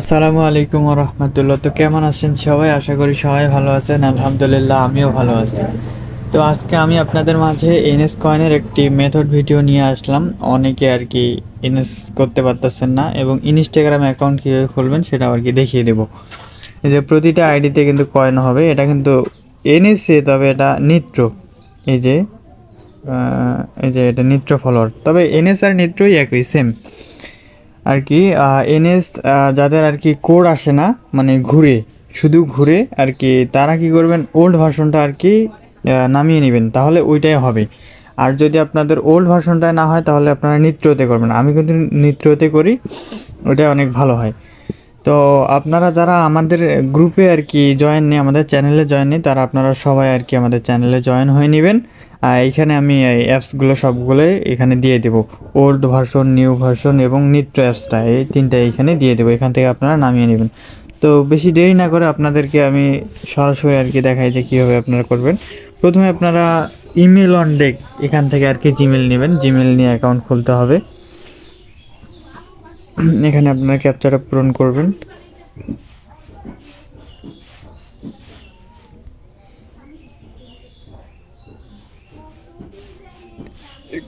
আসসালামু আলাইকুম রহমতুল্লাহ। তো কেমন আছেন সবাই? আশা করি সবাই ভালো আছেন। আলহামদুলিল্লাহ, আমিও ভালো আছি। তো আজকে আমি আপনাদের মাঝে এনএস কয়েনের একটি মেথড ভিডিও নিয়ে আসলাম। অনেকে আর কি এনএস করতে পারতেছেন না এবং ইনস্টাগ্রাম অ্যাকাউন্ট কীভাবে খুলবেন সেটা আর কি দেখিয়ে দেবো। এই যে প্রতিটা আইডিতে কিন্তু কয়েন হবে। এটা কিন্তু এনএসএ তবে এটা নিত্র। এই যে এই যে এটা নিত্র ফলোয়ার তবে এনএস আর নিত্রই একই সেম আর কি এনএস যাদের আর কি কোড আসে না মানে ঘুরে, শুধু ঘুরে আর কি তারা কি করবেন ওল্ড ভার্সনটা আর কি নামিয়ে নেবেন, তাহলে ওইটাই হবে। আর যদি আপনাদের ওল্ড ভার্সনটা না হয়, তাহলে আপনারা নিত্রতে করবেন। আমি কিন্তু নিত্রতে করি ওটা অনেক ভালো হয়। তো আপনারা যারা আমাদের গ্রুপে আর কি জয়েন নেই, আমাদের চ্যানেলে জয়েন নেই, তারা আপনারা সবাই আর কি আমাদের চ্যানেলে জয়েন হয়ে নেবেন। আর এইখানে আমি এই অ্যাপসগুলো সবগুলোই এখানে দিয়ে দেবো। ওল্ড ভার্সন নিউ ভার্সন এবং নিত্য অ্যাপসটা এই তিনটা এখানে দিয়ে দেবো। এখান থেকে আপনারা নামিয়ে নেবেন। তো বেশি দেরি না করে আপনাদেরকে আমি সরাসরি আর কি দেখাই যে কীভাবে আপনারা করবেন। প্রথমে আপনারা ইমেল অন ডেক এখান থেকে আর কি জিমেল নেবেন। জিমেল নিয়ে অ্যাকাউন্ট খুলতে হবে। এখানে আপনারা ক্যাপচারটা পূরণ করবেন।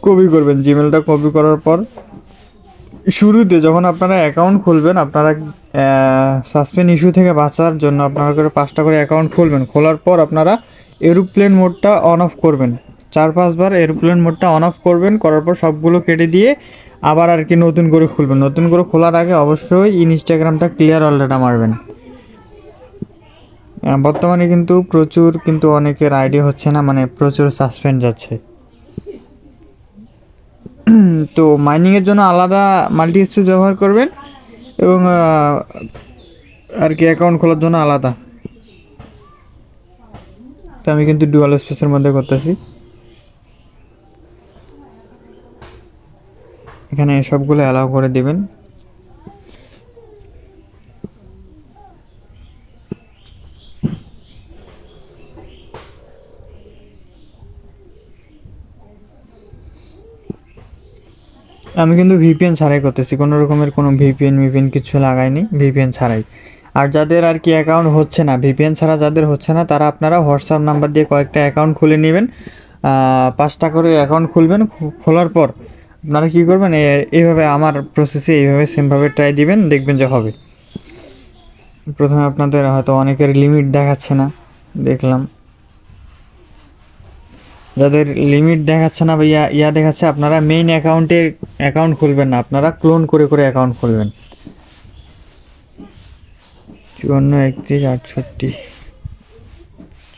কপি করবেন জিমেলটা কপি করার পর শুরুতে যখন আপনারা অ্যাকাউন্ট খুলবেন, আপনারা সাসপেন্ড ইস্যু থেকে বাঁচার জন্য আপনারা করে পাঁচটা করে অ্যাকাউন্ট খুলবেন। খোলার পর আপনারা এরোপ্লেন মোডটা অন অফ করবেন। চার, পাঁচবার এরোপ্লেন মোডটা অন অফ করবেন, করার পর সবগুলো কেটে দিয়ে আবার আর কি নতুন করে খুলবেন। নতুন করে খোলার আগে অবশ্যই ইনস্টাগ্রামটা ক্লিয়ার অলরেডা মারবেন। বর্তমানে কিন্তু প্রচুর কিন্তু অনেকের আইডিয়া হচ্ছে না মানে প্রচুর সাসপেন্ড যাচ্ছে। তো মাইনিংয়ের জন্য আলাদা মাল্টি স্পেস ব্যবহার করবেন এবং আর কি অ্যাকাউন্ট খোলার জন্য আলাদা। তো আমি কিন্তু ডুয়াল স্পেসের মধ্যে করতেছি। এখানে সবগুলো অ্যালাউ করে দিবেন। আমি কিন্তু ভিপিএন ছাড়াই করতেছি। কোনো রকমের কোনো ভিপিএন ভিপিএন কিছু লাগাইনি ভিপিএন ছাড়াই। আর যাদের আর কি অ্যাকাউন্ট হচ্ছে না ভিপিএন ছাড়া যাদের হচ্ছে না, তারা আপনারা হোয়াটসঅ্যাপ নাম্বার দিয়ে কয়েকটা অ্যাকাউন্ট খুলে নেবেন। পাঁচটা করে অ্যাকাউন্ট খুলবেন খোলার পর আপনারা কী করবেন এইভাবে আমার প্রসেসে এইভাবে সেমভাবে ট্রাই দিবেন, দেখবেন যে হবে। প্রথমে আপনাদের হয়তো অনেকের লিমিট দেখাচ্ছে না, দেখলাম। যাদের লিমিট দেখাচ্ছে না বা ইয়া ইয়া দেখাচ্ছে, আপনারা মেইন অ্যাকাউন্টে অ্যাকাউন্ট খুলবেন না। আপনারা ক্লোন করে করে অ্যাকাউন্ট খুলবেন। চুয়ান্ন, একত্রিশ, আটষট্টি।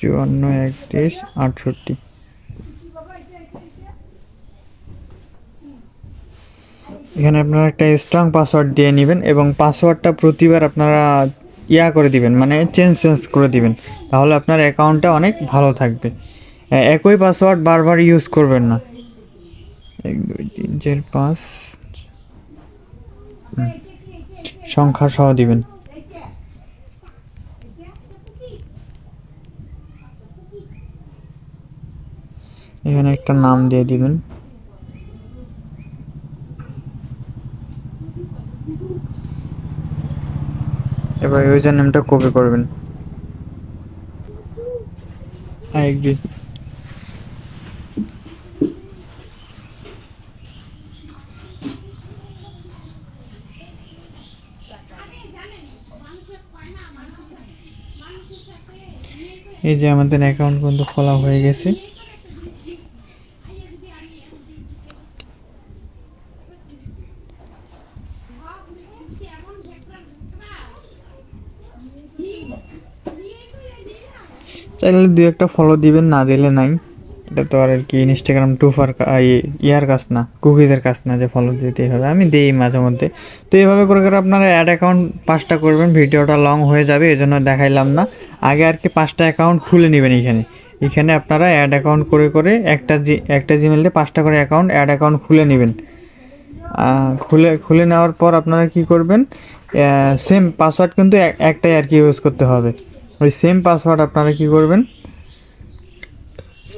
চুয়ান্ন, একত্রিশ, আটষট্টি। এখানে আপনারা একটা স্ট্রং পাসওয়ার্ড দিয়ে নেবেন এবং পাসওয়ার্ডটা প্রতিবার আপনারা ইয়া করে দিবেন মানে চেঞ্জ চেঞ্জ করে দিবেন। তাহলে আপনার অ্যাকাউন্টটা অনেক ভালো থাকবে। একই পাসওয়ার্ড বারবার ইউজ করবেন না। এক, দুই, তিন, চার, পাঁচ। সংখ্যা সহ দিবেন। এখানে একটা নাম দিয়ে দিবেন। এবার ইউজার নেমটা কপি করবেন আই এগ্রি এই যে আমাদের অ্যাকাউন্ট কিন্তু খোলা হয়ে গেছে। চাইলে দু একটা ফলো দিবেন, না দিলে নাই। এটা তো আর কি ইনস্টাগ্রাম টুফার ইয়ার কাজ না, কুকিজের কাজ না যে ফলো দিতেই হবে। আমি দিই মাঝে মধ্যে। তো এইভাবে করে করে আপনারা অ্যাড অ্যাকাউন্ট পাঁচটা করবেন, ভিডিওটা লং হয়ে যাবে এই জন্য দেখাইলাম না। আগে আর কি পাঁচটা অ্যাকাউন্ট খুলে নেবেন এখানে। এখানে আপনারা অ্যাড অ্যাকাউন্ট করে করে একটা জি একটা জিমেল দিয়ে পাঁচটা করে অ্যাকাউন্ট অ্যাড অ্যাকাউন্ট খুলে নেবেন। খুলে খুলে নেওয়ার পর আপনারা কি করবেন? সেম পাসওয়ার্ড কিন্তু একটাই আর কি ইউজ করতে হবে। ওই সেম পাসওয়ার্ড আপনারা কি করবেন?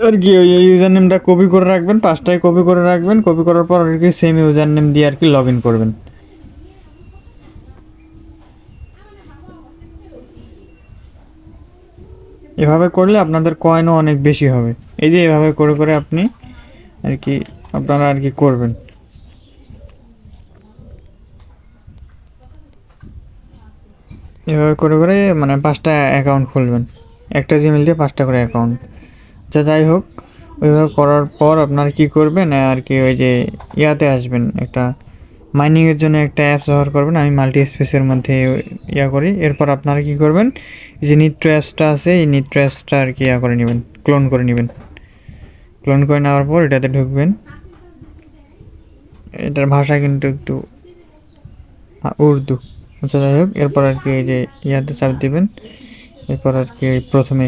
আর কি, ওই ইউজার নেমটা কপি করে রাখবেন, পাঁচটায় কপি করে রাখবেন কপি করার পর আর কি সেম ইউজার নেম দিয়ে আর কি লগ ইন করবেন। এভাবে করলে আপনাদের কয়েনও অনেক বেশি হবে। এই যে এভাবে করে করে আপনি আর কি আপনারা আর কি করবেন। এভাবে করে করে মানে পাঁচটা অ্যাকাউন্ট খুলবেন। একটা জিমেল দিয়ে পাঁচটা করে অ্যাকাউন্ট আচ্ছা যাই হোক, ওইভাবে করার পর আপনার কি করবেন? আর কি ওই যে ইয়াতে আসবেন, একটা মাইনিংয়ের জন্য একটা অ্যাপস ব্যবহার করবেন। আমি মাল্টি স্পেসের মধ্যে ইয়া করি। এরপর আপনারা কি করবেন? যে নিত্র অ্যাপসটা আছে, এই নিত্র অ্যাপসটা আর কি ইয়া করে নেবেন ক্লোন করে নেবেন। ক্লোন করে নেওয়ার পর এটাতে ঢুকবেন। এটার ভাষা কিন্তু একটু উর্দু। আচ্ছা যাই হোক, এরপর আর কি এই যে ইয়াতে চাপ দেবেন। এরপর আর কি প্রথমে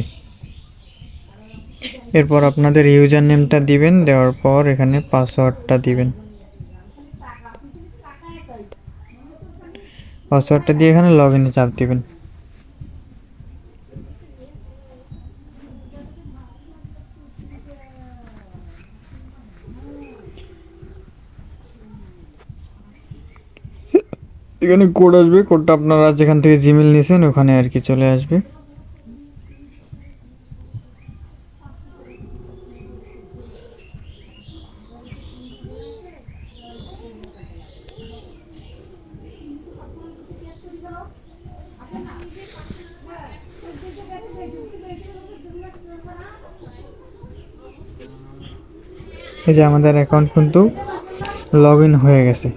এরপর আপনাদের ইউজার নেমটা দিবেন, দেওয়ার পর এখানে পাসওয়ার্ডটা দিবেন। পাসওয়ার্ডটা দিয়ে এখানে লগ ইনে চাপ দিবেন। এখানে কোড আসবে কোডটা আপনারা যেখান থেকে জিমেল নিয়েছেন ওখানে আর কি চলে আসবে। এই যে আমাদের অ্যাকাউন্ট কিন্তু লগ ইন হয়ে গেছে।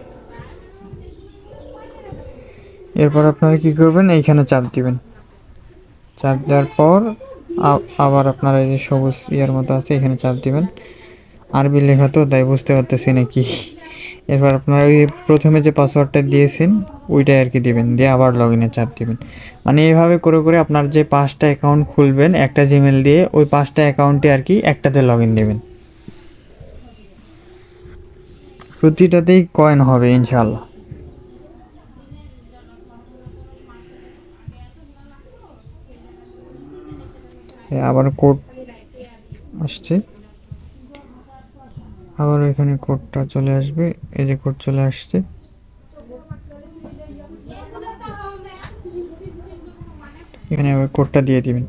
এরপর আপনারা কি করবেন? এইখানে চাপ দিবেন। চাপ দেওয়ার পর আবার আপনারা এই যে সবুজ ইয়ার মতো আছে, এখানে চাপ দিবেন। আরবি লেখা তো, তাই বুঝতে পারতেছি না কি। এরপর আপনারা ওই প্রথমে যে পাসওয়ার্ডটা দিয়েছেন, ওইটাই আর কি দিবেন। দিয়ে আবার লগ ইনে চাপ দিবেন। মানে এইভাবে করে করে আপনার যে পাঁচটা অ্যাকাউন্ট খুলবেন, একটা জিমেল দিয়ে, ওই পাঁচটা অ্যাকাউন্টে আর কি একটাতে লগ ইন দেবেন। প্রতিটাতেই কয়েন হবে ইনশাল্লাহ আবার কোড আসছে। আবার এখানে কোডটা চলে আসবে, এই যে কোড চলে আসছে। এখানে আবার কোডটা দিয়ে দিবেন।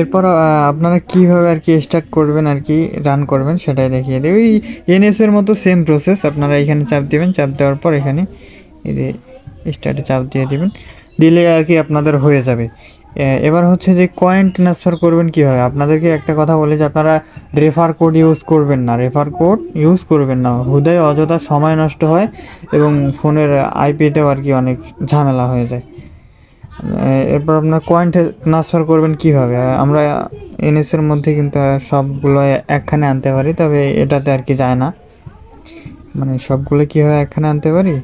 এরপর আপনারা কীভাবে আর কি স্টার্ট করবেন আর কি রান করবেন সেটাই দেখিয়ে দেবে ওই এনএস এর মতো সেম প্রসেস আপনারা এখানে চাপ দিবেন, চাপ দেওয়ার পর এখানে এই যে স্টার্টে চাপ দিয়ে দিবেন। দিলে আর কি আপনাদের হয়ে যাবে। এবার হচ্ছে যে কয়েন ট্রান্সফার করবেন কীভাবে? আপনাদেরকে একটা কথা বলে যে আপনারা রেফার কোড ইউজ করবেন না। রেফার কোড ইউজ করবেন না। হুদায় অযথা সময় নষ্ট হয় এবং ফোনের আইপিতেও আর কি অনেক ঝামেলা হয়ে যায়। এরপর আপনার কয়েন ট্রান্সফার করবেন কীভাবে? আমরা এনএস এর মধ্যে কিন্তু সবগুলো একখানে আনতে পারি, তবে এটাতে আর কি যায় না। মানে সবগুলো কীভাবে একখানে আনতে পারি?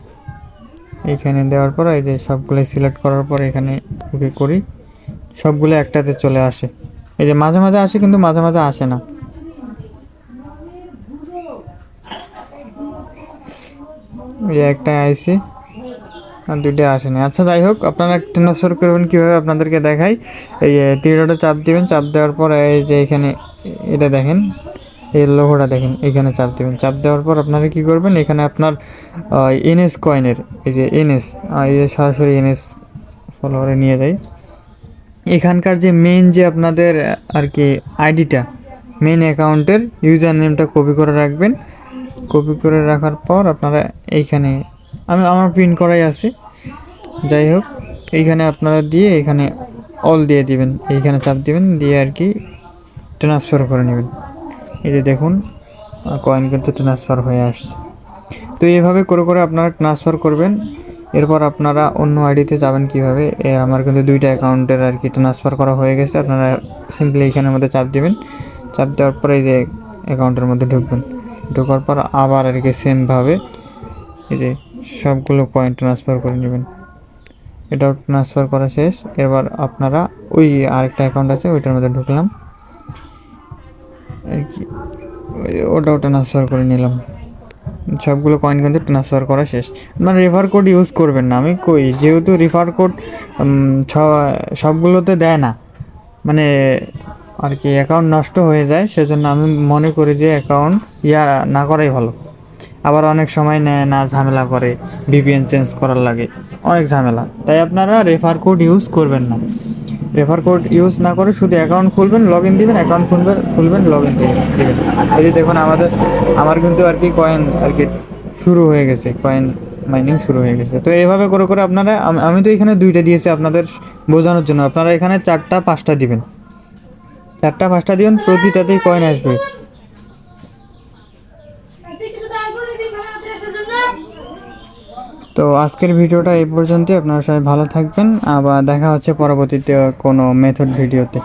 এখানে দেওয়ার পর, এই যে সবগুলো সিলেক্ট করার পর এখানে ওকে করি। সবগুলো একটাতে চলে আসে। এই যে মাঝে মাঝে আসে, কিন্তু মাঝে মাঝে আসে না। এই একটা আইসি। দুইটা আসেনি। আচ্ছা যাই হোক, আপনারা ট্রান্সফার করবেন কীভাবে আপনাদেরকে দেখাই। এই তীরটা চাপ দিবেন, চাপ দেওয়ার পর এই যে এখানে এটা দেখেন, এই লোগোটা দেখেন, এখানে চাপ দেবেন। চাপ দেওয়ার পর আপনারা কি করবেন, এখানে আপনার এনএস কয়েনের এই যে এনএস এই যে সরাসরি এনএস ফলোয়ারে নিয়ে যাই। এখানকার যে মেন যে আপনাদের আর কি আইডিটা মেন অ্যাকাউন্টের ইউজার নেমটা কপি করে রাখবেন। কপি করে রাখার পর আপনারা এইখানে আমি আমার প্রিন্ট করাই আছে। যাই হোক, এইখানে আপনারা দিয়ে এখানে অল দিয়ে দিবেন। এইখানে চাপ দিবেন, দিয়ে আর কি ট্রান্সফার করে নেবেন। এই যে দেখুন কয়েন কিন্তু ট্রান্সফার হয়ে আসছে। তো এইভাবে করে করে আপনারা ট্রান্সফার করবেন। এরপর আপনারা অন্য আইডিতে যাবেন কীভাবে? আমার কিন্তু দুইটা অ্যাকাউন্টের আর কি ট্রান্সফার করা হয়ে গেছে। আপনারা সিম্পলি এইখানের মধ্যে চাপ দিবেন। চাপ দেওয়ার পরে এই যে অ্যাকাউন্টের মধ্যে ঢুকবেন। ঢোকার পর আবার আর কি সেমভাবে এই যে সবগুলো পয়েন্ট ট্রান্সফার করে নেবেন। এটাও ট্রান্সফার করা শেষ। এবার আপনারা ওই আরেকটা অ্যাকাউন্ট আছে, ওইটার মধ্যে ঢুকলাম। আর কি ওটাও ট্রান্সফার করে নিলাম। সবগুলো কয়েন কিন্তু ট্রান্সফার করা শেষ। মানে রেফার কোড ইউজ করবেন না। আমি কই, যেহেতু রেফার কোড সবগুলোতে দেয় না। মানে আর কি অ্যাকাউন্ট নষ্ট হয়ে যায়, সেজন্য আমি মনে করি যে অ্যাকাউন্ট ইয়া না করাই ভালো। আবার অনেক সময় নেয় না, ঝামেলা করে ভিপিএন চেঞ্জ করার লাগে। অনেক ঝামেলা। তাই আপনারা রেফার কোড ইউজ করবেন না। রেফার কোড ইউজ না করে শুধু অ্যাকাউন্ট খুলবেন লগ ইন দিবেন অ্যাকাউন্ট খুলবেন খুলবেন লগ ইন দিবেন। এই যে দেখুন, আমাদের, আমার কিন্তু আর কি কয়েন আর কি শুরু হয়ে গেছে কয়েন মাইনিং শুরু হয়ে গেছে। তো এইভাবে করে করে আপনারা, আমি তো এখানে দুইটা দিয়েছি আপনাদের বোঝানোর জন্য। আপনারা এখানে চারটা, পাঁচটা দিবেন। চারটা, পাঁচটা দিবেন, প্রতিটাতেই কয়েন আসবে আজকে কিছু দান করে দিন ভাই আমাদের আসার জন্য তো আজকের ভিডিওটা এই পর্যন্তই। আপনারা সবাই ভালো থাকবেন। আবার দেখা হচ্ছে পরবর্তীতে কোনো মেথড ভিডিওতে